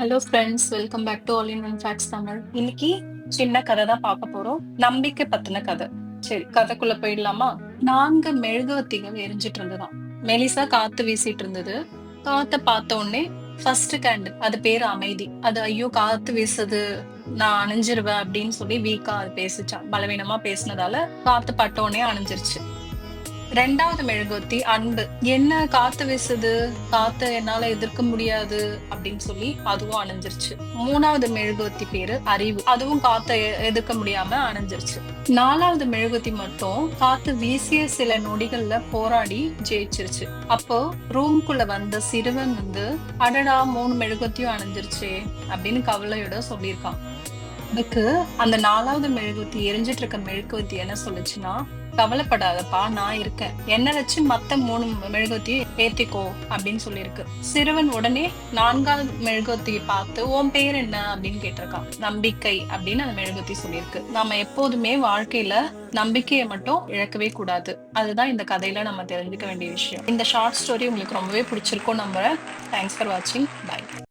Hello friends welcome back to all in facts Tamil இன்னைக்கு சின்ன கதை தான் பார்க்க போறோம். நம்பிக்கை பத்தின கதை. சரி கதைக்குள்ள போயிடலாமா? நான்கு மெழுகுவத்திகள் எரிஞ்சிட்டு இருந்ததாம். மெலிசா காத்து வீசிட்டு இருந்தது. காத்த பார்த்த உடனே ஃபர்ஸ்ட் கேண்டில் அது பேரு அமைதி. அது ஐயோ காத்து வீசுது. நான் அணைஞ்சிருவேன் அப்படின்னு சொல்லி வீக்கா அது பேசிச்சான் பலவீனமா பேசினதால காத்து பட்ட உடனே அணைஞ்சிருச்சு. ரெண்டாவது மெழுகுவத்தி அன்பு. என்ன காத்து வீசுது? காத்த என்னால எதிர்க்க முடியாது அப்படின்னு சொல்லி அதுவும் அணைஞ்சிருச்சு. மூணாவது மெழுகுவத்தி பேரு அறிவு. அதுவும் காத்த எதிர்க்க முடியாம அணைஞ்சிருச்சு. நாலாவது மெழுகுவத்தி மட்டும் காத்து வீசிய சில நொடிகள்ல போராடி ஜெயிச்சிருச்சு. அப்போ ரூம்குள்ள வந்த சிறுவன் வந்து அடடா மூணு மெழுகுவத்தியும் அணைஞ்சிருச்சே அப்படின்னு கவலையோட சொல்லியிருக்கான். அதுக்கு அந்த நாலாவது மெழுகுவத்தி எரிஞ்சிட்டு இருக்க மெழுகுவத்தி என்ன சொல்லுச்சுன்னா கவலைப்படாதப்பா நான் இருக்கேன். என்ன வச்சு மத்த மூணு மெழுகுவத்தியும் ஏத்திக்கோ அப்படின்னு சொல்லியிருக்கு. சிறுவன் உடனே நான்காவது மெழுகுவத்தியை பார்த்து உன் பேர் என்ன? அப்படின்னு கேட்டிருக்கான். நம்பிக்கை அப்படின்னு அந்த மெழுகுவத்தி சொல்லியிருக்கு. நாம எப்போதுமே வாழ்க்கையில நம்பிக்கையை மட்டும் இழக்கவே கூடாது. அதுதான் இந்த கதையில நம்ம தெரிஞ்சுக்க வேண்டிய விஷயம். இந்த ஷார்ட் ஸ்டோரி உங்களுக்கு ரொம்பவே பிடிச்சிருக்கும் நம்புறேன். தேங்க்ஸ் ஃபார் வாட்சிங் பை